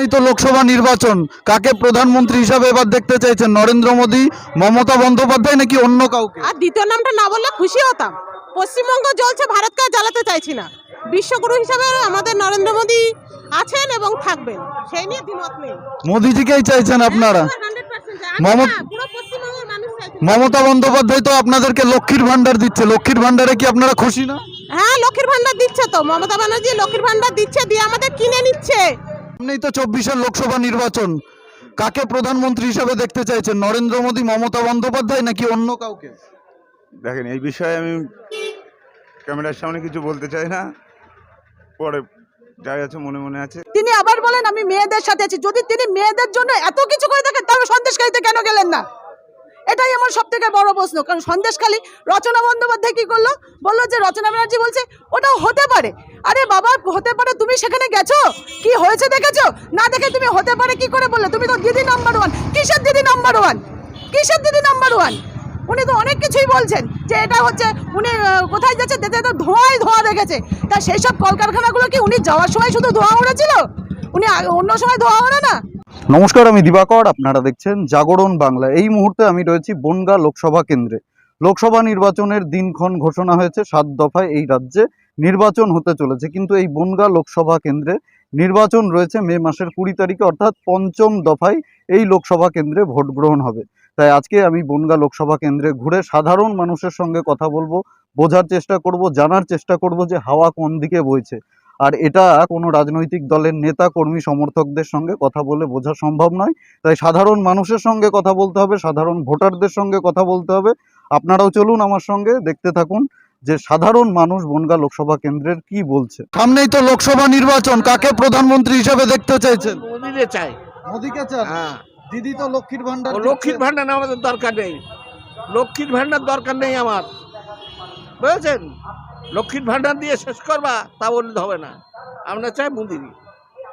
এই তো লোকসভা নির্বাচন। কাকে প্রধানমন্ত্রী হিসাবে এবার দেখতে চাইছেন? নরেন্দ্র মোদী মমতা বন্দ্যোপাধ্যায় নাকি অন্য কাউকে? আর দ্বিতীয় নামটা না বললে খুশি হতাম। পশ্চিমবঙ্গ জ্বলছে ভারতকে জ্বালাতে চাইছি না। বিশ্বগুরু হিসাবে আমাদের নরেন্দ্র মোদী আছেন এবং থাকবেন। সেই নিয়ে দ্বিমত নেই। মোদিজিকেই চাইছেন আপনারা? মমতা- মমতা পুরো পশ্চিমবঙ্গের মানুষ চাইছে। মমতা বন্দ্যোপাধ্যায় তো আপনাদেরকে লক্ষ্মীর ভান্ডার দিচ্ছে। লক্ষ্মীর ভান্ডারে কি আপনারা খুশি না? হ্যাঁ লক্ষ্মীর ভান্ডার দিচ্ছে তো। মমতা ব্যানার্জি লক্ষ্মীর ভান্ডার দিচ্ছে দিয়ে আমাদের কিনে নিচ্ছে। সামনেই তো চব্বিশের লোকসভা নির্বাচন। কাকে প্রধানমন্ত্রী হিসাবে দেখতে চাইছেন? নরেন্দ্র মোদী মমতা বন্দ্যোপাধ্যায় নাকি অন্য কাউকে? দেখেন এই বিষয়ে আমি ক্যামেরার সামনে কিছু বলতে চাই না। পরে যাই আছে মনে মনে আছে। তিনি আবার বলেন আমি মেয়েদের সাথে আছি। যদি তিনি মেয়েদের জন্য এত কিছু করে থাকেন তাহলে সন্দেশকারীতে কেন গেলেন না? এটাই আমার সব থেকে বড় প্রশ্ন। কারণ সন্দেশখালী রচনা বন্দ্যোপাধ্যায় কি করল? বলল যে রচনা ব্যানার্জি বলছে, ওটা হতে পারে। আরে বাবা, হতে পারে, তুমি সেখানে গেছো? কি হয়েছে দেখেছ? না দেখে তুমি হতে পারে কি করে বললে? তুমি তো দিদি নাম্বার ওয়ান কিসের দিদি নাম্বার ওয়ান কিসের দিদি নাম্বার ওয়ান উনি তো অনেক কিছুই বলছেন যে এটা হচ্ছে, উনি কোথায় যাচ্ছে? যেতে তো ধোঁয়াই ধোঁয়া দেখেছে। তা সেই সব কলকারখানাগুলো কি উনি যাওয়ার সময় শুধু ধোঁয়া উড়েছিল? উনি অন্য সময় ধোঁয়া ওড়ে না? নমস্কার, আমি দিবাকর, আপনারা দেখছেন জাগরণ বাংলা। এই মুহূর্তে আমি রয়েছি বনগা লোকসভা কেন্দ্রে। লোকসভা নির্বাচনের দিনক্ষণ ঘোষণা হয়েছে, সাত দফায় এই রাজ্যে নির্বাচন হতে চলেছে। কিন্তু এই বনগা লোকসভা কেন্দ্রে নির্বাচন রয়েছে মে মাসের কুড়ি তারিখে, অর্থাৎ পঞ্চম দফায় এই লোকসভা কেন্দ্রে ভোট গ্রহণ হবে। তাই আজকে আমি বনগা লোকসভা কেন্দ্রে ঘুরে সাধারণ মানুষের সঙ্গে কথা বলব, বোঝার চেষ্টা করব, জানার চেষ্টা করব যে হাওয়া কোন দিকে বইছে। আর এটা কোনো রাজনৈতিক দলের নেতা কর্মী সমর্থকদের সঙ্গে কথা বলে বোঝা সম্ভব নয়। তাই সাধারণ মানুষের সঙ্গে কথা বলতে হবে সাধারণ ভোটারদের সঙ্গে কথা বলতে হবে। আপনারাও চলুন আমার সঙ্গে দেখতে থাকুন যে সাধারণ মানুষ বনগা লোকসভা কেন্দ্রের কি বলছে। সামনেই তো লোকসভা নির্বাচন কাকে প্রধানমন্ত্রী হিসেবে দেখতে চাইছেন? মোদিরে চাই। মোদীকে চান? হ্যাঁ। দিদি তো লক্ষ্মীর ভান্ডার লক্ষ্মীর ভান্ডার আমাদের দরকার নেই। লক্ষ্মীর ভান্ডার দরকার নেই আমার। বুঝেছেন? লক্ষ্মীর ভান্ডার দিয়ে শেষ করবা তা বললে হবে না। আমরা চাই মোদিরই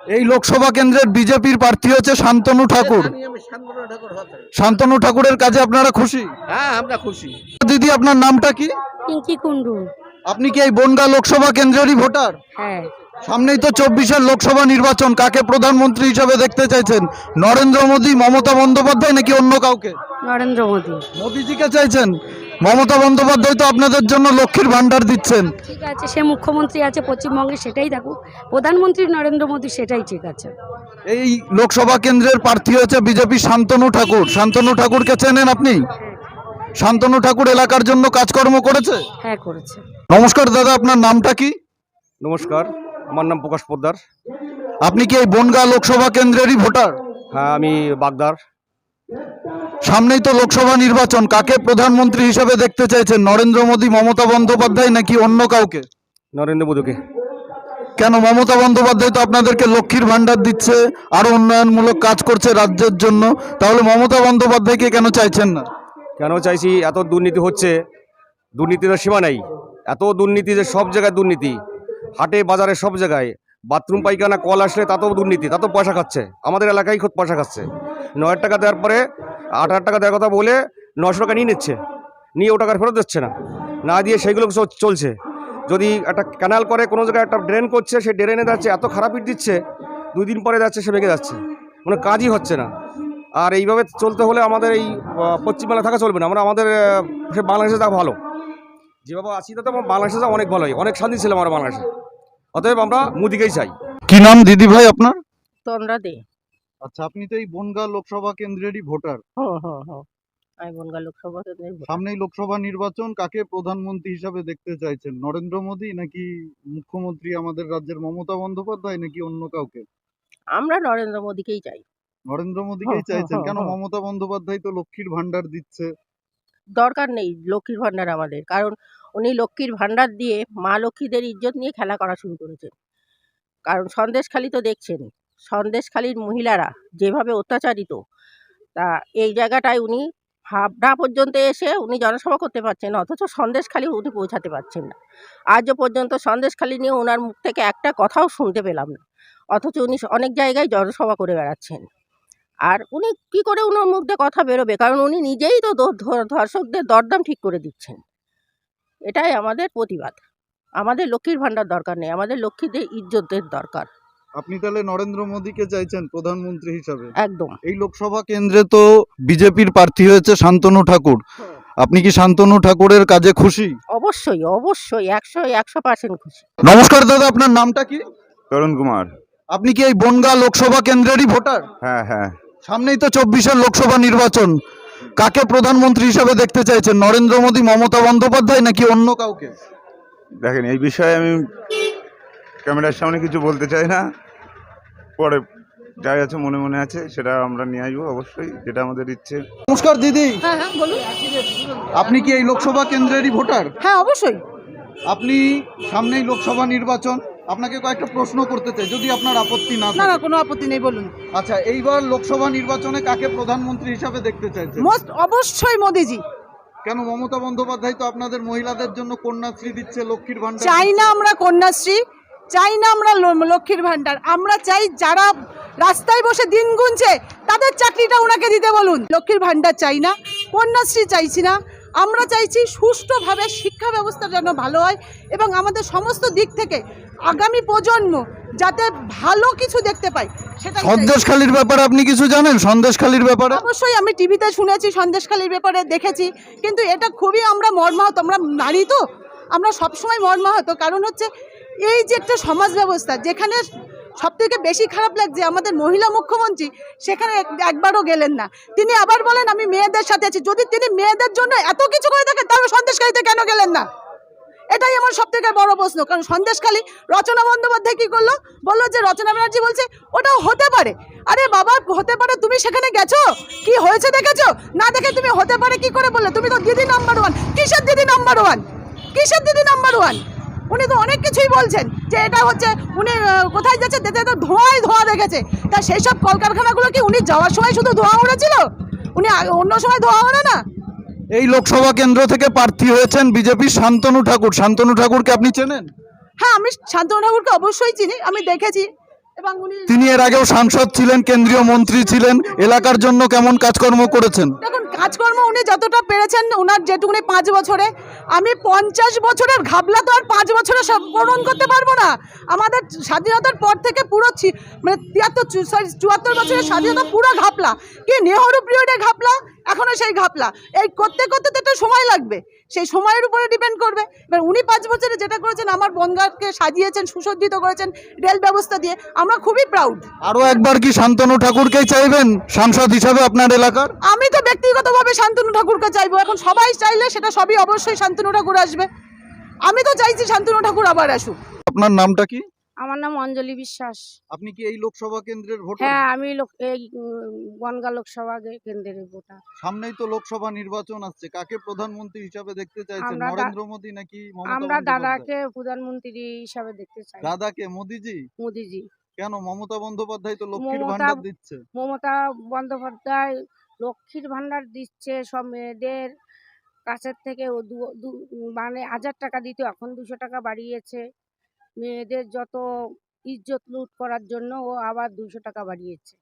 এই লোকসভা কেন্দ্রের বিজেপির প্রার্থী হচ্ছে শান্তনু ঠাকুর। শান্তনু ঠাকুরের কাজে আপনারা খুশি? হ্যাঁ আমরা খুশি। দিদি আপনার নামটা কি? পিঙ্কি কুন্ডু আপনি কি এই বনগা লোকসভা কেন্দ্রেরই ভোটার? হ্যাঁ। সামনেই তো চব্বিশের লোকসভা নির্বাচন। কাকে প্রধানমন্ত্রী হিসাবে দেখতে চাইছেন? নরেন্দ্র মোদী মমতা বন্দ্যোপাধ্যায় নাকি অন্য কাউকে? নরেন্দ্র মোদী। মোদীজিকে চাইছেন। মমতা বন্দ্যোপাধ্যায় তো আপনাদের জন্য লক্ষ্মীর ভান্ডার দিচ্ছেন। ঠিক আছে সে মুখ্যমন্ত্রী আছে পশ্চিমবঙ্গে সেটাই থাকুক। প্রধানমন্ত্রী নরেন্দ্র মোদী সেটাই ঠিক আছে। এই লোকসভা কেন্দ্রের প্রার্থী হচ্ছে বিজেপি শান্তনু ঠাকুর। শান্তনু ঠাকুরকে চেনেন আপনি? শান্তনু ঠাকুর এলাকার জন্য কাজকর্ম করেছে? হ্যাঁ করেছে। নমস্কার দাদা আপনার নামটা কি? নমস্কার আমার নাম প্রকাশ পোদ্দার। আপনি কি এই বনগা লোকসভা কেন্দ্রেরই ভোটার? হ্যাঁ আমি বাগদার। সামনেই তো লোকসভা নির্বাচন। কাকে প্রধানমন্ত্রী হিসাবে দেখতে চাইছেন? নরেন্দ্র মোদী মমতা বন্দ্যোপাধ্যায় নাকি অন্য কাউকে? নরেন্দ্র মোদীকে। কেন? মমতা বন্দ্যোপাধ্যায় তো আপনাদেরকে লক্ষ্মীর ভান্ডার দিচ্ছে আরও উন্নয়নমূলক কাজ করছে রাজ্যের জন্য। তাহলে মমতা বন্দ্যোপাধ্যায়কে কেন চাইছেন না? কেন চাইছি? এত দুর্নীতি হচ্ছে। দুর্নীতির সীমা নাই। এত দুর্নীতি যে সব জায়গায় দুর্নীতি। হাটে বাজারে সব জায়গায়। বাথরুম পায়খানা কল আসলে তাতেও দুর্নীতি তাতেও পয়সা খাচ্ছে। আমাদের এলাকায় খুব পয়সা খাচ্ছে। নয় হাজার টাকা দেওয়ার পরে আট হাজার টাকা দেওয়ার কথা বলে নশো টাকা নিয়ে নিচ্ছে। নিয়ে ও টাকা ফেরত দিচ্ছে না। না দিয়ে সেইগুলো সব চলছে। যদি একটা ক্যানাল করে কোনো জায়গায় একটা ড্রেন করছে সে ড্রেনে যাচ্ছে এত খারাপ ইট দিচ্ছে দুই দিন পরে যাচ্ছে সে ভেঙে যাচ্ছে। মানে কাজই হচ্ছে না। আর এইভাবে চলতে হলে আমাদের এই পশ্চিমবাংলা থাকা চলবে না। আমরা আমাদের সে বাংলাদেশে থাকা ভালো। যেভাবে আছি তাতে আমার বাংলাদেশে যাওয়া অনেক ভালো হয় অনেক শান্তি ছিলাম আমরা বাংলাদেশে। অতএব আমরা মুদিকেই চাই। কি নাম দিদি ভাই আপনার? তন্দ্রা দে। আচ্ছা আপনি তো এই বনগা লোকসভা কেন্দ্রেরই ভোটার। আমি বনগা লোকসভা কেন্দ্রের ভোটার। সামনেই লোকসভা নির্বাচন কাকে প্রধানমন্ত্রী হিসাবে দেখতে চাইছেন? নরেন্দ্র মোদী নাকি মুখ্যমন্ত্রী আমাদের রাজ্যের মমতা বন্দ্যোপাধ্যায় নাকি অন্য কাউকে? আমরা নরেন্দ্র মোদীকেই চাই। নরেন্দ্র মোদীকেই হ্যাঁ, চাইছেন। হ্যাঁ, কেন হ্যাঁ। মমতা বন্দ্যোপাধ্যায় তো লক্ষ্মীর ভান্ডার দিচ্ছে। দরকার নেই লক্ষ্মীর ভান্ডার আমাদের। কারণ উনি লক্ষ্মীর ভান্ডার দিয়ে মা লক্ষ্মীদের ইজ্জত নিয়ে খেলা করা শুরু করেছেন। কারণ সন্দেশখালি তো দেখছেন সন্দেশখালির মহিলারা যেভাবে অত্যাচারিত, তা এই জায়গাটায় উনি হাবড়া পর্যন্ত এসে উনি জনসভা করতে পারছেন অথচ সন্দেশখালি উনি পৌঁছাতে পারছেন না। আজও পর্যন্ত সন্দেশখালি নিয়ে ওনার মুখ থেকে একটা কথাও শুনতে পেলাম না, অথচ উনি অনেক জায়গায় জনসভা করে বেড়াচ্ছেন। আর উনি কি করে ওনার মুখ দিয়ে কথা বেরোবে? কারণ উনি নিজেই তো ধর্ষকদের দরদাম ঠিক করে দিচ্ছেন। এটাই আমাদের প্রতিবাদ। আমাদের লক্ষ্মীর ভাণ্ডার দরকার নেই, আমাদের লক্ষ্মীদের ইজ্জতের দরকার। আপনি তাহলে নরেন্দ্র মোদীকে চাইছেন প্রধানমন্ত্রী হিসাবে? একদম। এই লোকসভা কেন্দ্রে তো বিজেপির প্রার্থী হয়েছে শান্তনু ঠাকুর। আপনি কি শান্তনু ঠাকুরের কাজে খুশি? অবশ্যই অবশ্যই একশো একশো পার্সেন্ট খুশি। নমস্কার দাদা আপনার নামটা কি? তরুণ কুমার। আপনি কি এই বনগা লোকসভা কেন্দ্রেরই ভোটার? হ্যাঁ হ্যাঁ। সামনেই তো চব্বিশের লোকসভা নির্বাচন। কাকে প্রধানমন্ত্রী হিসাবে দেখতে চাইছেন? নরেন্দ্র মোদী মমতা বন্দ্যোপাধ্যায় নাকি অন্য কাউকে? দেখেন এই বিষয়ে আমি ক্যামেরার সামনে কিছু বলতে চাই না। পরে যাই আছে মনে মনে আছে সেটা আমরা নিয়ে আসব অবশ্যই যেটা আমাদের ইচ্ছে। নমস্কার দিদি। হ্যাঁ হ্যাঁ বলুন। আপনি কি এই লোকসভা কেন্দ্রেরই ভোটার? হ্যাঁ অবশ্যই। আপনি সামনেই লোকসভা নির্বাচন। আপনাকে কয়েকটা প্রশ্ন করতে চাই যদি আপনার আপত্তি না না না কোনো আপত্তি নেই বলুন। আচ্ছা এইবার লোকসভা নির্বাচনে কাকে প্রধানমন্ত্রী হিসাবে দেখতে চাইছেন? মোস্ট অবশ্যই মোদিজি। কেন মমতা বন্দ্যোপাধ্যায় তো আপনাদের মহিলাদের জন্য কন্যাশ্রী দিচ্ছে লক্ষ্মীর ভান্ডার চাই না আমরা কন্যাশ্রী। চাই না আমরা লক্ষ্মীর ভান্ডার আমরা চাই যারা রাস্তায় বসে দিন গুনছে তাদের চাকরিটা ওনাকে দিতে বলুন। লক্ষ্মীর ভান্ডার চাই না কন্যাশ্রী চাইছি না। আমরা চাইছি সুষ্ঠুভাবে শিক্ষা ব্যবস্থা যেন ভালো হয় এবং আমাদের সমস্ত দিক থেকে আগামী প্রজন্ম যাতে ভালো কিছু দেখতে পাই সেটা সন্দেশখালির ব্যাপারে আপনি কিছু জানেন? সন্দেশখালির ব্যাপারে? অবশ্যই আমি টিভিতে শুনেছি সন্দেশখালির ব্যাপারে দেখেছি। কিন্তু এটা খুবই আমরা মর্মাহত আমরা নারী তো আমরা সবসময় মর্মাহত। কারণ হচ্ছে এই যে একটা সমাজ ব্যবস্থা, যেখানে সব থেকে বেশি খারাপ লাগছে, আমাদের মহিলা মুখ্যমন্ত্রী, সেখানে একবারও গেলেন না। তিনি আবার বলেন, আমি মেয়েদের সাথে আছি। যদি তিনি মেয়েদের জন্য এত কিছু করে থাকেন, তাহলে সন্দেশখালিতে কেন গেলেন না? এটাই আমার সব থেকে বড় প্রশ্ন। কারণ সন্দেশখালী রচনা বন্দ্যোপাধ্যায় কি করল? বলল যে, রচনা ব্যানার্জি বলছে, ওটাও হতে পারে। আরে বাবা, হতে পারে, তুমি সেখানে গেছো? কি হয়েছে দেখেছ? না দেখে তুমি হতে পারে কি করে বললে? তুমি তো দিদি নাম্বার ওয়ান কিসের দিদি নাম্বার ওয়ান কিসের দিদি নাম্বার ওয়ান উনি তো অনেক কিছুই বলছেন যে এটা হচ্ছে উনি কোথায় যাচ্ছে দেখতে তো ধোঁয়ায় ধোঁয়া দেখেছে। তা সেই সব কলকারখানাগুলো কি উনি যাওয়ার সময় শুধু ধোঁয়া উড়েছিল? উনি অন্য সময় ধোঁয়া ওড়ে না? এই লোকসভা কেন্দ্র থেকে প্রার্থী হয়েছেন বিজেপির শান্তনু ঠাকুর। শান্তনু ঠাকুরকে আপনি চেনেন? হ্যাঁ আমি শান্তনু ঠাকুরকে অবশ্যই চিনি আমি দেখেছি। তিনি এর আগেও সাংসদ ছিলেন কেন্দ্রীয় মন্ত্রী ছিলেন। এলাকার জন্য কেমন কাজকর্ম করেছেন? দেখুন কাজকর্ম উনি যতটা পেরেছেন ওনার যেটুকুনি পাঁচ বছরে আমি পঞ্চাশ বছরের ঘাবলা তো আর পাঁচ বছরে পূরণ করতে পারব না। আমাদের স্বাধীনতার পর থেকে পুরো মানে তিয়াত্তর সরি চুয়াত্তর বছরের স্বাধীনতা পুরো ঘাপলা কি নেহরু পিরিয়ডে ঘাপলা এখনও সেই ঘাপলা। এই করতে করতে তো একটা সময় লাগবে। সেই সময়ের উপরে ডিপেন্ড করবে। এবার উনি পাঁচ বছরে যেটা করেছেন আমার বনগাঁকে সাজিয়েছেন সুসজ্জিত করেছেন রেল ব্যবস্থা দিয়ে। আমরা খুবই প্রাউড আরও একবার কি শান্তনু ঠাকুরকেই চাইবেন? সাংসদ হিসাবে আপনার এলাকার? আমি তো ব্যক্তিগতভাবে শান্তনু ঠাকুরকে চাইব। এখন সবাই চাইলে সেটা সবই অবশ্যই শান্তনু ঠাকুর আসবে। আমি তো চাইছি শান্তনু ঠাকুর আবার আসুক। আপনার নামটা কি? আমার নাম অঞ্জলি বিশ্বাস। আপনি কি এই লোকসভা কেন্দ্রের ভোটার? হ্যাঁ আমি লোক এই বনগাঁ লোকসভা কেন্দ্রের ভোটার। সামনেই তো লোকসভা নির্বাচন আসছে। কাকে প্রধানমন্ত্রী হিসাবে দেখতে চাইছেন? নরেন্দ্র মোদী নাকি আমরা দাদাকে প্রধানমন্ত্রী হিসাবে দেখতে চাই। দাদাকে? মোদিজি? মোদিজি। কেন? মমতা বন্দ্যোপাধ্যায় তো লক্ষ্মীর ভান্ডার দিচ্ছে। মমতা বন্দ্যোপাধ্যায় লক্ষ্মীর ভাণ্ডার দিচ্ছে। সব মেয়েদের কাছের থেকে মানে হাজার টাকা দিত এখন দুশো টাকা বাড়িয়েছে। মেয়েদের যত ইজ্জত লুট করার জন্য ও আবার দুশো টাকা বাড়িয়েছে।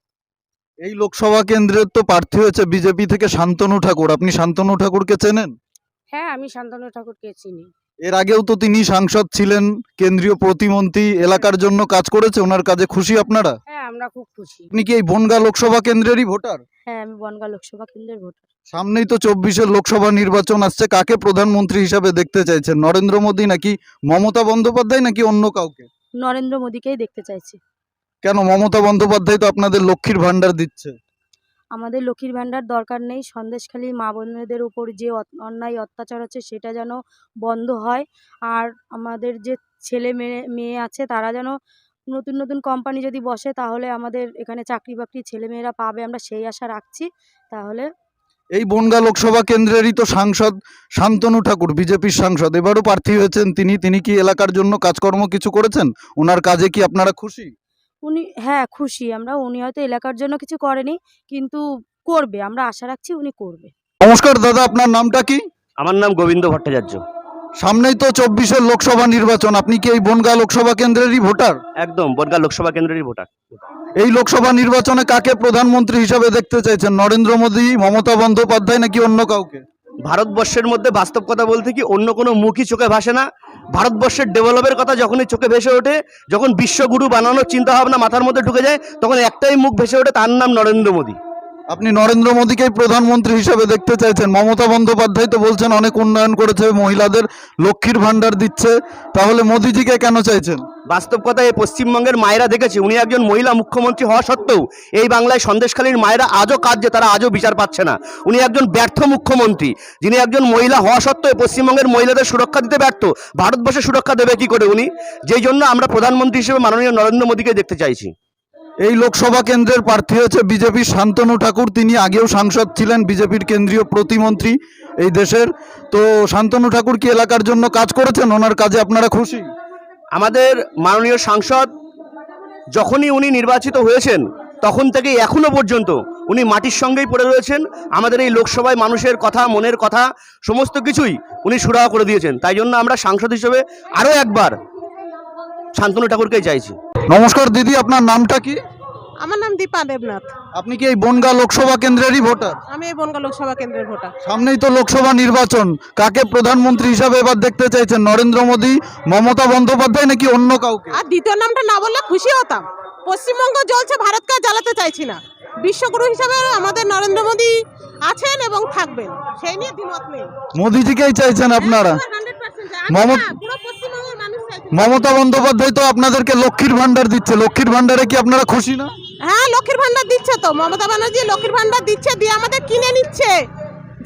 এই লোকসভা কেন্দ্রের তো প্রার্থী হয়েছে বিজেপি থেকে শান্তনু ঠাকুর। আপনি শান্তনু ঠাকুরকে চেনেন? হ্যাঁ আমি শান্তনু ঠাকুরকে চিনি। এর আগেও তো তিনি সাংসদ ছিলেন কেন্দ্রীয় প্রতিমন্ত্রী এলাকার জন্য কাজ করেছে ওনার কাজে খুশি আপনারা? আমরা খুব খুশি। আপনি কি এই বনগা লোকসভা কেন্দ্রেরই ভোটার? হ্যাঁ আমি বনগাঁ লোকসভা কেন্দ্রের ভোটার। সামনেই তো চব্বিশের লোকসভা নির্বাচন আসছে। কাকে প্রধানমন্ত্রী হিসাবে দেখতে চাইছেন? নরেন্দ্র মোদী নাকি মমতা বন্দ্যোপাধ্যায় নাকি অন্য কাউকে? নরেন্দ্র মোদীকেই দেখতে চাইছি। কেন মমতা বন্দ্যোপাধ্যায় তো আপনাদের লক্ষ্মীর ভান্ডার দিচ্ছে? আমাদের লক্ষ্মীর ভাণ্ডার দরকার নেই। সন্দেশখালী মা বোনেদের উপর যে অন্যায় অত্যাচার হচ্ছে সেটা যেন বন্ধ হয়। আর আমাদের যে ছেলে মেয়ে মেয়ে আছে তারা যেন নতুন নতুন কোম্পানি যদি বসে তাহলে আমাদের এখানে চাকরি বাকরি ছেলেমেয়েরা পাবে আমরা সেই আশা রাখছি। তাহলে এই বনগা লোকসভা কেন্দ্রেরই তো সাংসদ শান্তনু ঠাকুর বিজেপির সাংসদ। এবারও প্রার্থী হয়েছেন তিনি তিনি কি এলাকার জন্য কাজকর্ম কিছু করেছেন? ওনার কাজে কি আপনারা খুশি? উনি হ্যাঁ খুশি। আমরা উনি হয়তো এলাকার জন্য কিছু করেনি কিন্তু করবে আমরা আশা রাখছি উনি করবে। নমস্কার দাদা আপনার নামটা কি? আমার নাম গোবিন্দ ভট্টাচার্য। সামনেই তো চব্বিশের লোকসভা নির্বাচন। আপনি কি এই বনগা লোকসভা কেন্দ্রেরই ভোটার? একদম বনগাঁ লোকসভা কেন্দ্রেরই ভোটার। এই লোকসভা নির্বাচনে কাকে প্রধানমন্ত্রী হিসাবে দেখতে চাইছেন? নরেন্দ্র মোদী মমতা বন্দ্যোপাধ্যায় নাকি অন্য কাউকে? ভারতবর্ষের মধ্যে বাস্তব কথা বলতে কি অন্য কোনো মুখই চোখে ভাসে না। ভারতবর্ষের ডেভেলপের কথা যখনই চোখে ভেসে ওঠে যখন বিশ্বগুরু বানানোর চিন্তা ভাবনা মাথার মধ্যে ঢুকে যায় তখন একটাই মুখ ভেসে ওঠে তার নাম নরেন্দ্র মোদী। আপনি নরেন্দ্র মোদীকেই প্রধানমন্ত্রী হিসেবে দেখতে চাইছেন। মমতা বন্দ্যোপাধ্যায় তো বলছেন, অনেক উন্নয়ন করেছে, মহিলাদের লক্ষ্মীর ভান্ডার দিচ্ছে। তাহলে মোদীজিকে কেন চাইছেন? বাস্তব কথা এই পশ্চিমবঙ্গের মায়েরা দেখেছে, উনি একজন মহিলা মুখ্যমন্ত্রী হওয়া সত্ত্বেও এই বাংলায় সন্দেশখালীর মায়েরা আজও কাজে তারা আজও বিচার পাচ্ছে না। উনি একজন ব্যর্থ মুখ্যমন্ত্রী, যিনি একজন মহিলা হওয়া সত্ত্বেও পশ্চিমবঙ্গের মহিলাদের সুরক্ষা দিতে ব্যর্থ ভারতবর্ষে সুরক্ষা দেবে কি করে উনি? যেই জন্য আমরা প্রধানমন্ত্রী হিসেবে মাননীয় নরেন্দ্র মোদীকে দেখতে চাইছি। এই লোকসভা কেন্দ্রের প্রার্থী হচ্ছে বিজেপির শান্তনু ঠাকুর। তিনি আগেও সাংসদ ছিলেন বিজেপির কেন্দ্রীয় প্রতিমন্ত্রী এই দেশের। তো শান্তনু ঠাকুর কি এলাকার জন্য কাজ করেছেন? ওনার কাজে আপনারা খুশি? আমাদের মাননীয় সাংসদ, যখনই উনি নির্বাচিত হয়েছেন, তখন থেকে এখনও পর্যন্ত উনি মাটির সঙ্গেই পড়ে রয়েছেন। আমাদের এই লোকসভায় মানুষের কথা, মনের কথা, সমস্ত কিছুই উনি সুরাহা করে দিয়েছেন। তাই জন্য আমরা সাংসদ হিসেবে আরও একবার শান্তনু ঠাকুরকেই চাইছি। নমস্কার দিদি আপনার নামটা কি? আমার নাম দীপা দেবনাথ। আপনি কি এই বনগা লোকসভা কেন্দ্রেরই ভোটার? আমি এই বনগা লোকসভা কেন্দ্রের ভোটার। সামনেই তো লোকসভা নির্বাচন। কাকে প্রধানমন্ত্রী হিসাবে এবার দেখতে চাইছেন? নরেন্দ্র মোদী মমতা বন্দ্যোপাধ্যায় নাকি অন্য কাউকে? আর দ্বিতীয় নামটা না বললে খুশি হতাম। পশ্চিমবঙ্গ জ্বলছে ভারতকে জ্বালাতে চাইছি না। বিশ্বগুরু হিসাবে আমাদের নরেন্দ্র মোদী আছেন এবং থাকবেন। সেই নিয়ে দ্বিমত নেই। মোদিজিকেই চাইছেন আপনারা। মমতা- মমতা বন্দ্যোপাধ্যায় তো আপনাদেরকে লক্ষ্মীর ভান্ডার দিচ্ছে। লক্ষ্মীর ভান্ডারে কি আপনারা খুশি না? হ্যাঁ লক্ষ্মীর ভান্ডার দিচ্ছে তো। মমতা ব্যানার্জি লক্ষ্মীর ভান্ডার দিচ্ছে, দিয়ে আমাদের কিনে নিচ্ছে।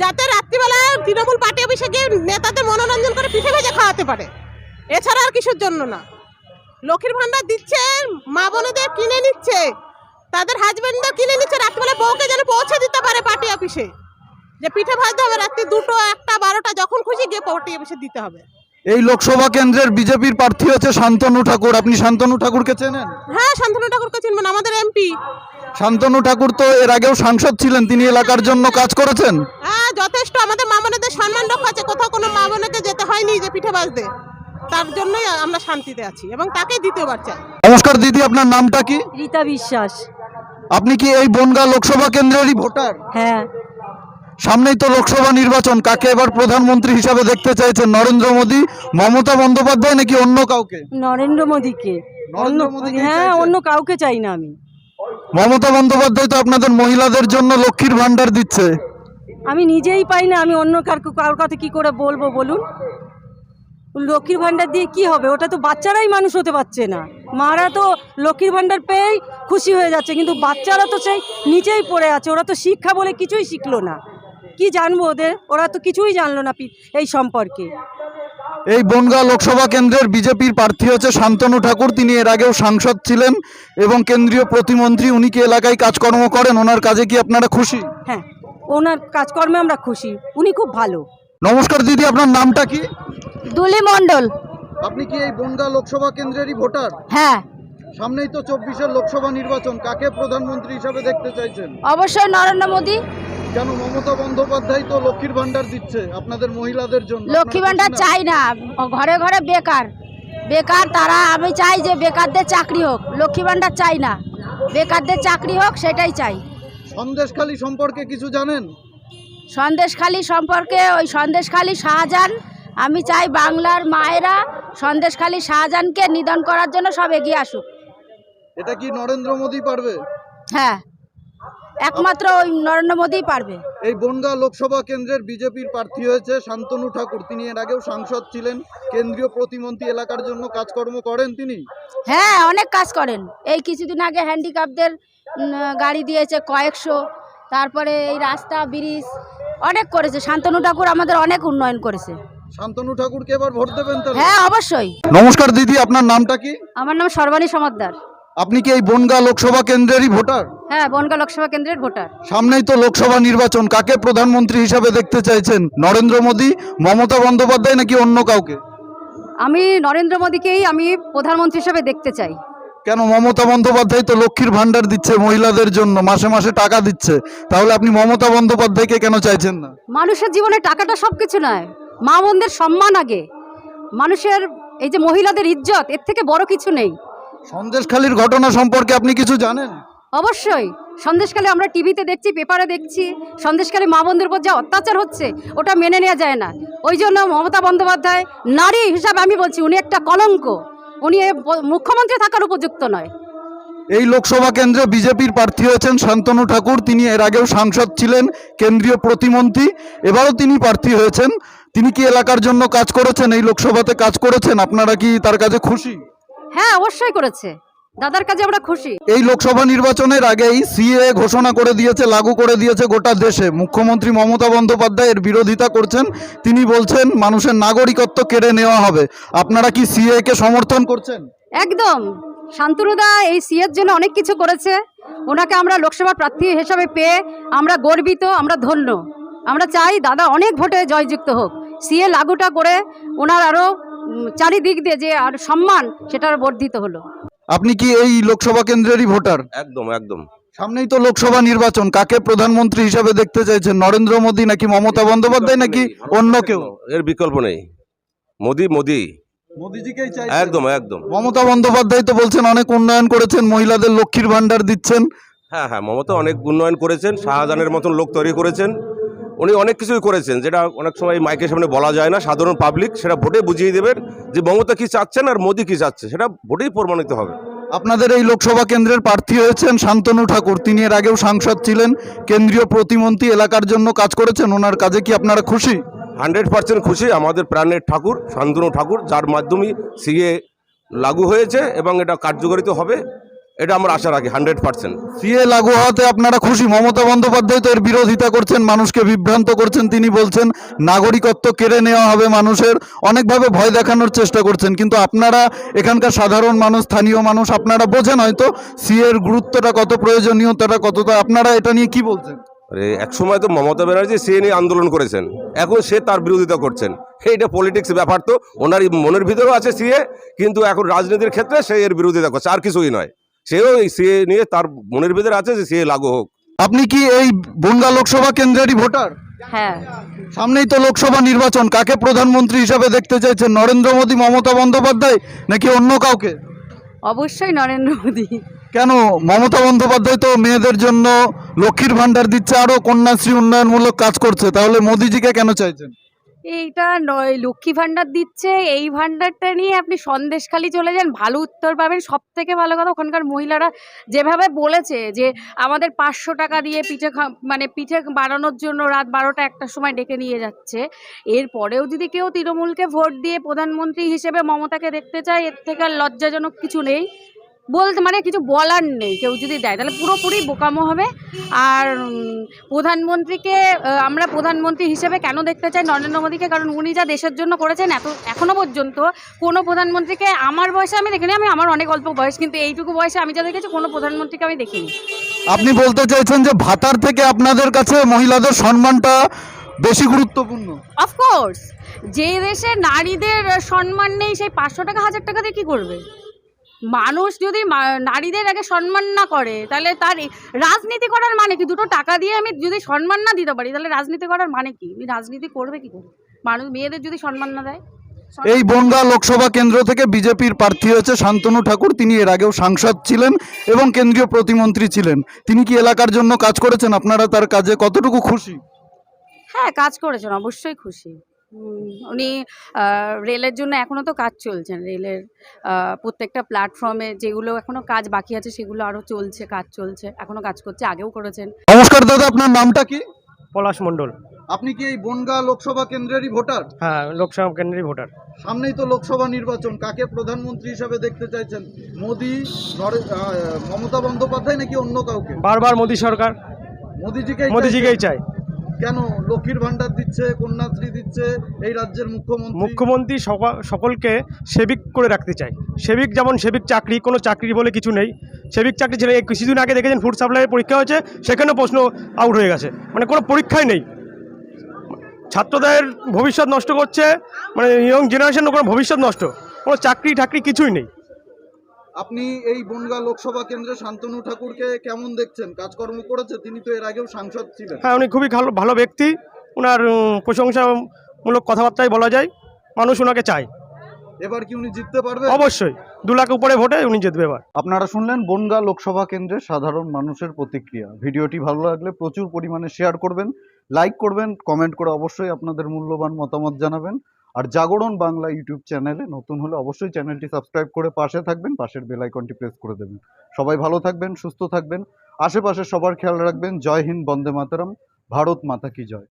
যাতে রাত্রিবেলা তৃণমূল পার্টি অফিসে গিয়ে নেতাদের মনোরঞ্জন করে পিঠে ভেজে খাওয়াতে পারে। এছাড়া আর কিছুর জন্য না। লক্ষ্মীর ভান্ডার দিচ্ছে, মা বোনেদের কিনে নিচ্ছে। তাদের হাজবেন্ডদের কিনে নিচ্ছে, রাত্রিবেলা বউকে যেন পৌঁছে দিতে পারে পার্টি অফিসে। যে পিঠে ভাজতে হবে রাত্রি দুটো, একটা, বারোটা, যখন খুশি গিয়ে পার্টি অফিসে দিতে হবে। এই লোকসভা কেন্দ্রের বিজেপির প্রার্থী হচ্ছে শান্তনু ঠাকুর। আপনি শান্তনু ঠাকুরকে চেনেন? হ্যাঁ শান্তনু ঠাকুরকে চিনবেন আমাদের এমপি। শান্তনু ঠাকুর তো এর আগেও সাংসদ ছিলেন তিনি এলাকার জন্য কাজ করেছেন? হ্যাঁ যথেষ্ট। আমাদের মা বোনেদের সম্মান রক্ষা আছে। কোথাও কোনো মা বোনেকে যেতে হয়নি যে পিঠে বাজতে। তার জন্যই আমরা শান্তিতে আছি এবং তাকেই দ্বিতীয়বার চাই। নমস্কার দিদি আপনার নামটা কি? রীতা বিশ্বাস। আপনি কি এই বনগা লোকসভা কেন্দ্রেরই ভোটার? হ্যাঁ। সামনেই তো লোকসভা নির্বাচন। কাকে এবার প্রধানমন্ত্রী হিসাবে দেখতে চাইছেন? নরেন্দ্র মোদী মমতা বন্দ্যোপাধ্যায় নাকি অন্য কাউকে? নরেন্দ্র মোদীকে। হ্যাঁ অন্য কাউকে চাই না আমি। মমতা বন্দ্যোপাধ্যায় তো আপনাদের মহিলাদের জন্য লক্ষ্মীর ভান্ডার দিচ্ছে। আমি নিজেই পাই না আমি অন্য কার কারোর কথা কি করে বলব বলুন? লক্ষ্মীর ভান্ডার দিয়ে কি হবে? ওটা তো বাচ্চারাই মানুষ হতে পারছে না। মারা তো লক্ষ্মীর ভান্ডার পেয়েই খুশি হয়ে যাচ্ছে কিন্তু বাচ্চারা তো সেই নিচেই পড়ে আছে। ওরা তো শিক্ষা বলে কিছুই শিখলো না। কি জানব ওদের? ওরা তো কিছুই জানলো না এই সম্পর্কে। এই বনগাঁ লোকসভা কেন্দ্রের বিজেপির প্রার্থী হচ্ছে শান্তনু ঠাকুর। তিনি এর আগেও সাংসদ ছিলেন এবং কেন্দ্রীয় প্রতিমন্ত্রী। উনি কি এলাকায় কাজকর্ম করেন? ওনার কাজে কি আপনারা খুশি? হ্যাঁ ওনার কাজকর্মে আমরা খুশি। উনি খুব ভালো। নমস্কার দিদি আপনার নামটা কি? দুলি মণ্ডল। আপনি কি এই বনগাঁ লোকসভা কেন্দ্রেরই ভোটার? হ্যাঁ। সামনেই তো চব্বিশের লোকসভা নির্বাচন। কাকে প্রধানমন্ত্রী হিসাবে দেখতে চাইছেন? অবশ্যই নরেন্দ্র মোদী। কেন মমতা বন্দ্যোপাধ্যায় তো লক্ষ্মীর ভান্ডার দিচ্ছে আপনাদের মহিলাদের জন্য? লক্ষ্মী ভান্ডার চাই না। ঘরে ঘরে বেকার। বেকার তারা আমি চাই যে বেকারদের চাকরি হোক। লক্ষ্মী ভান্ডার চাই না। বেকারদের চাকরি হোক সেটাই চাই। সন্দেশখালী সম্পর্কে কিছু জানেন? সন্দেশখালি সম্পর্কে ওই সন্দেশখালি শাহজাহান আমি চাই বাংলার মায়েরা সন্দেশখালি শাহজাহানকে নিধন করার জন্য সব এগিয়ে আসুক। এটা কি নরেন্দ্র মোদী পারবে? হ্যাঁ। একমাত্র ওই নরেন্দ্র মোদীই পারবে। এই বনগাঁ লোকসভা কেন্দ্রের বিজেপির প্রার্থী হয়েছে শান্তনু ঠাকুর। তিনি এর আগেও সাংসদ ছিলেন। কেন্দ্রীয় প্রতিমন্ত্রী এলাকার জন্য কাজকর্ম করেন তিনি। হ্যাঁ অনেক কাজ করেন। এই কিছুদিন আগে হ্যান্ডিক্যাপদের গাড়ি দিয়েছে কয়েকশো। তারপরে এই রাস্তা ব্রিজ অনেক করেছে। শান্তনু ঠাকুর আমাদের অনেক উন্নয়ন করেছে। শান্তনু ঠাকুরকে এবার ভোট দেবেন তাহলে? হ্যাঁ অবশ্যই। নমস্কার দিদি আপনার নামটা কি? আমার নাম সর্বাণী সমাদ্দার। আপনি কি এই বনগাঁ লোকসভা কেন্দ্রেরই ভোটার? হ্যাঁ বনগা লোকসভা কেন্দ্রের ভোটার। সামনেই তো লোকসভা নির্বাচন। কাকে প্রধানমন্ত্রী হিসাবে দেখতে চাইছেন? নরেন্দ্র মোদী মমতা বন্দ্যোপাধ্যায় নাকি অন্য কাউকে? আমি নরেন্দ্র মোদীকেই আমি প্রধানমন্ত্রী হিসাবে দেখতে চাই। কেন মমতা বন্দ্যোপাধ্যায় তো লক্ষ্মীর ভান্ডার দিচ্ছে মহিলাদের জন্য মাসে মাসে টাকা দিচ্ছে। তাহলে আপনি মমতা বন্দ্যোপাধ্যায়কে কেন চাইছেন না? মানুষের জীবনে টাকাটা সব কিছু নয় মা বোনদের সম্মান আগে। মানুষের এই যে মহিলাদের ইজ্জত এর থেকে বড় কিছু নেই। সন্দেশখালীর ঘটনা সম্পর্কে আপনি কিছু জানেন? অবশ্যই। সন্দেশকালে আমরা টিভিতে দেখছি পেপারে দেখছি। সন্দেশকালে মা বন্ধুর উপর যা অত্যাচার হচ্ছে ওটা মেনে নেওয়া যায় না। ওই জন্য মমতা বন্দ্যোপাধ্যায় নারী হিসাবে আমি বলছি উনি একটা কলঙ্ক। উনি মুখ্যমন্ত্রী থাকার উপযুক্ত নয়। এই লোকসভা কেন্দ্রে বিজেপির প্রার্থী হয়েছেন শান্তনু ঠাকুর। তিনি এর আগেও সাংসদ ছিলেন কেন্দ্রীয় প্রতিমন্ত্রী। এবারও তিনি প্রার্থী হয়েছেন। তিনি কি এলাকার জন্য কাজ করেছেন? এই লোকসভাতে কাজ করেছেন? আপনারা কি তার কাছে খুশি? হ্যাঁ অবশ্যই করেছে। দাদার কাজে আমরা খুশি। এই লোকসভা নির্বাচনের আগেই সিএ ঘোষণা করে দিয়েছে লাগু করে দিয়েছে গোটা দেশে। মুখ্যমন্ত্রী মমতা বন্দ্যোপাধ্যায় এর বিরোধিতা করছেন। তিনি বলছেন মানুষের নাগরিকত্ব কেড়ে নেওয়া হবে। আপনারা কি সিএ কে সমর্থন করছেন? একদম। শান্তনুদা এই সিএর জন্য অনেক কিছু করেছে। ওনাকে আমরা লোকসভার প্রার্থী হিসাবে পেয়ে আমরা গর্বিত আমরা ধন্য। আমরা চাই দাদা অনেক ভোটে জয়যুক্ত হোক। সিএ লাগুটা করে ওনার আরও চারিদিক দিয়ে যে আর সম্মান সেটা আরও বর্ধিত হলো। আপনি কি এই লোকসভা কেন্দ্রেরই ভোটার? একদম একদম। সামনেই তো লোকসভা নির্বাচন। কাকে প্রধানমন্ত্রী হিসাবে দেখতে চাইছেন? নরেন্দ্র মোদী নাকি মমতা বন্দ্যোপাধ্যায় নাকি অন্য কেউ? এর বিকল্প নেই। মোদি মোদি। মোদিজিকেই একদম একদম। মমতা বন্দ্যোপাধ্যায় তো বলছেন অনেক উন্নয়ন করেছেন মহিলাদের লক্ষ্মীর ভান্ডার দিচ্ছেন। হ্যাঁ হ্যাঁ মমতা অনেক উন্নয়ন করেছেন শাহজাহানের মতন লোক তৈরি করেছেন। উনি অনেক কিছুই করেছেন যেটা অনেক সময় মাইকের সামনে বলা যায় না সাধারণ পাবলিক সেটা ভোটে বুঝিয়ে দেবেন যে মমতা কি চাচ্ছেন আর মোদি কি চাচ্ছে সেটা ভোটেই প্রমাণিত হবে। আপনাদের এই লোকসভা কেন্দ্রের প্রার্থী হয়েছেন শান্তনু ঠাকুর তিনি এর আগেও সাংসদ ছিলেন কেন্দ্রীয় প্রতিমন্ত্রী এলাকার জন্য কাজ করেছেন ওনার কাজে কি আপনারা খুশি? হান্ড্রেড পার্সেন্ট খুশি আমাদের প্রাণের ঠাকুর শান্তনু ঠাকুর যার মাধ্যমে সিএ লাগু হয়েছে এবং এটা কার্যকরিত হবে। এটা আমরা আশা রাখি হান্ড্রেড পার্সেন্ট সিএ লাগু হওয়াতে আপনারা খুশি। মমতা বন্দ্যোপাধ্যায় তো এর বিরোধিতা করছেন মানুষকে বিভ্রান্ত করছেন তিনি বলছেন নাগরিকত্ব কেড়ে নেওয়া হবে মানুষের। অনেকভাবে ভয় দেখানোর চেষ্টা করছেন কিন্তু আপনারা এখানকার সাধারণ মানুষ স্থানীয় মানুষ আপনারা বোঝেন হয়তো সিএ এর গুরুত্বটা কত প্রয়োজনীয়তাটা কতটা। আপনারা এটা নিয়ে কি বলছেন? এক সময় তো মমতা ব্যানার্জি সে নিয়ে আন্দোলন করেছেন এখন সে তার বিরোধিতা করছেন। এইটা পলিটিক্স ব্যাপার তো ওনার মনের ভিতরেও আছে সিএ কিন্তু এখন রাজনীতির ক্ষেত্রে সে এর বিরোধিতা করছে আর কিছুই নয়। সেও সিএ নিয়ে তার মনের ভিতরে আছে যে সে লাগু হোক। আপনি কি এই বনগা লোকসভা কেন্দ্রেরই ভোটার? হ্যাঁ। সামনেই তো লোকসভা নির্বাচন। কাকে প্রধানমন্ত্রী হিসাবে দেখতে চাইছেন? নরেন্দ্র মোদী মমতা বন্দ্যোপাধ্যায় নাকি অন্য কাউকে? অবশ্যই নরেন্দ্র মোদী। কেন? মমতা বন্দ্যোপাধ্যায় তো মেয়েদের জন্য লক্ষ্মীর ভান্ডার দিচ্ছে আরও কন্যাশ্রী উন্নয়নমূলক কাজ করছে। তাহলে মোদিজিকে কেন চাইছেন? এইটা নয়, লক্ষ্মী ভাণ্ডার দিচ্ছে, এই ভাণ্ডারটা নিয়ে আপনি সন্দেশখালি চলে যান, ভালো উত্তর পাবেন। সব থেকে ভালো কথা ওখানকার মহিলারা যেভাবে বলেছে যে আমাদের পাঁচশো টাকা দিয়ে পিঠে মানে পিঠে বানানোর জন্য রাত বারোটা একটার সময় ডেকে নিয়ে যাচ্ছে। এরপরেও যদি কেউ তৃণমূলকে ভোট দিয়ে প্রধানমন্ত্রী হিসেবে মমতাকে দেখতে চায়, এর থেকে আর লজ্জাজনক কিছু নেই। বলতে মানে কিছু বলার নেই কেউ যদি দেয় তাহলে পুরোপুরি বোকামো হবে। আর প্রধানমন্ত্রীকে আমরা প্রধানমন্ত্রী হিসেবে কেন দেখতে চাই নরেন্দ্র মোদীকে? কারণ উনি যা দেশের জন্য করেছেন এত এখনও পর্যন্ত কোনো প্রধানমন্ত্রীকে আমার বয়সে আমি দেখিনি আমি আমার অনেক অল্প বয়স কিন্তু এইটুকু বয়সে আমি যা দেখেছি কোনো প্রধানমন্ত্রীকে আমি দেখিনি। আপনি বলতে চাইছেন যে ভাতার থেকে আপনাদের কাছে মহিলাদের সম্মানটা বেশি গুরুত্বপূর্ণ? অফকোর্স যে দেশে নারীদের সম্মান নেই সেই পাঁচশো টাকা হাজার টাকা দিয়ে কী করবে? মানুষ যদি নারীদের আগে সম্মান না করে তাহলে তার রাজনীতি করার মানে কি? দুটো টাকা দিয়ে আমি যদি সম্মান না দিতে পারি তাহলে রাজনীতি করার মানে কি? রাজনীতি করবে কি করে? মানুষ মেয়েদের যদি সম্মান না দেয়? এই বনগা লোকসভা কেন্দ্র থেকে বিজেপির প্রার্থী হয়েছে শান্তনু ঠাকুর। তিনি এর আগেও সাংসদ ছিলেন এবং কেন্দ্রীয় প্রতিমন্ত্রী ছিলেন। তিনি কি এলাকার জন্য কাজ করেছেন? আপনারা তার কাজে কতটুকু খুশি? হ্যাঁ কাজ করেছেন অবশ্যই খুশি। উনি রেলের জন্য এখনও তো কাজ চলছেন রেলের প্রত্যেকটা প্ল্যাটফর্মে যেগুলো এখনও কাজ বাকি আছে সেগুলো আরও চলছে কাজ চলছে এখনও কাজ করছে আগেও করেছেন। নমস্কার দাদা আপনার নামটা কি? পলাশ মণ্ডল। আপনি কি এই বনগা লোকসভা কেন্দ্রেরই ভোটার? হ্যাঁ লোকসভা কেন্দ্রের ভোটার। সামনেই তো লোকসভা নির্বাচন কাকে প্রধানমন্ত্রী হিসাবে দেখতে চাইছেন? মোদি নরে- মমতা বন্দ্যোপাধ্যায় নাকি অন্য কাউকে? বারবার মোদী সরকার। মোদিজিকে মোদিজিকেই চাই কেন লক্ষ্মীর ভান্ডার দিচ্ছে, কন্যাশ্রী দিচ্ছে, এই রাজ্যের মুখ্যমন্ত্রী? মুখ্যমন্ত্রী সকা- সকলকে সেবিক করে রাখতে চাই সেবিক যেমন সেবিক চাকরি, কোনো চাকরি বলে কিছু নেই। সেবিক চাকরি ছিল কিছুদিন আগে দেখেছেন ফুড সাপ্লাইয়ের পরীক্ষা হয়েছে, সেখানেও প্রশ্ন আউট হয়ে গেছে। মানে কোনো পরীক্ষাই নেই। ছাত্রদের ভবিষ্যৎ নষ্ট করছে মানে ইয়ং জেনারেশনের কোনো ভবিষ্যৎ নষ্ট। কোনো চাকরি ঠাকরি কিছুই নেই। আপনি এই বনগা লোকসভা কেন্দ্রে শান্তনু ঠাকুরকে কেমন দেখছেন? কাজকর্ম করেছে তিনি তো এর আগেও সাংসদ ছিলেন। হ্যাঁ উনি খুবই ভালো ভালো ব্যক্তি। ওনার প্রশংসামূলক কথাবার্তাই বলা যায়। মানুষ ওনাকে চায়। এবার কি উনি জিততে পারবে অবশ্যই। দু লাখ উপরে ভোটে উনি জিতবে এবার। আপনারা শুনলেন বনগা লোকসভা কেন্দ্রে সাধারণ মানুষের প্রতিক্রিয়া। ভিডিওটি ভালো লাগলে প্রচুর পরিমাণে শেয়ার করবেন লাইক করবেন কমেন্ট করে অবশ্যই আপনাদের মূল্যবান মতামত জানাবেন। আর জাগরণ বাংলা ইউটিউব চ্যানেলে নতুন হলে অবশ্যই চ্যানেলটি সাবস্ক্রাইব করে পাশে থাকবেন, পাশের বেল আইকনটি প্রেস করে দেবেন। সবাই ভালো থাকবেন, সুস্থ থাকবেন। আশেপাশে সবার খেয়াল রাখবেন। জয় হিন্দ, বন্দে মাতারাম। ভারত মাতা কি জয়।